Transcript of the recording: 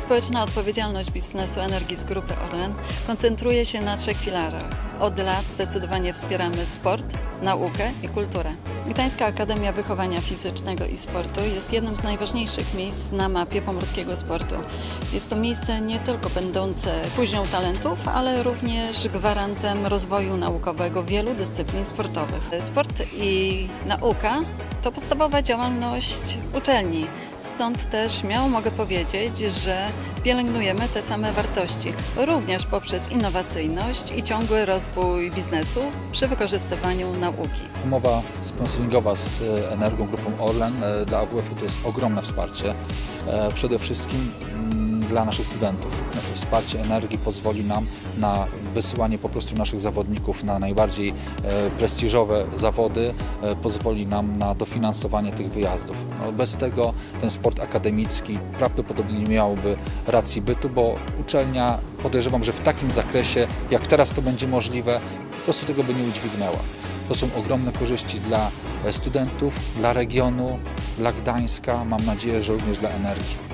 Społeczna odpowiedzialność biznesu energii z grupy Orlen koncentruje się na trzech filarach. Od lat zdecydowanie wspieramy sport, naukę i kulturę. Gdańska Akademia Wychowania Fizycznego i Sportu jest jednym z najważniejszych miejsc na mapie pomorskiego sportu. Jest to miejsce nie tylko będące kuźnią talentów, ale również gwarantem rozwoju naukowego wielu dyscyplin sportowych. Sport i nauka to podstawowa działalność uczelni. Stąd też śmiało mogę powiedzieć, że pielęgnujemy te same wartości, również poprzez innowacyjność i ciągły rozwój biznesu przy wykorzystywaniu nauki. Umowa sponsoringowa z e, Energią Grupą Orlen e, dla AWF-u to jest ogromne wsparcie. E, Przede wszystkim dla naszych studentów. Wsparcie energii pozwoli nam na wysyłanie po prostu naszych zawodników na najbardziej e, prestiżowe zawody, e, pozwoli nam na dofinansowanie tych wyjazdów. No, bez tego ten sport akademicki prawdopodobnie nie miałby racji bytu, bo uczelnia podejrzewam, że w takim zakresie, jak teraz to będzie możliwe, po prostu tego by nie udźwignęła. To są ogromne korzyści dla e, studentów, dla regionu, dla Gdańska, mam nadzieję, że również dla energii.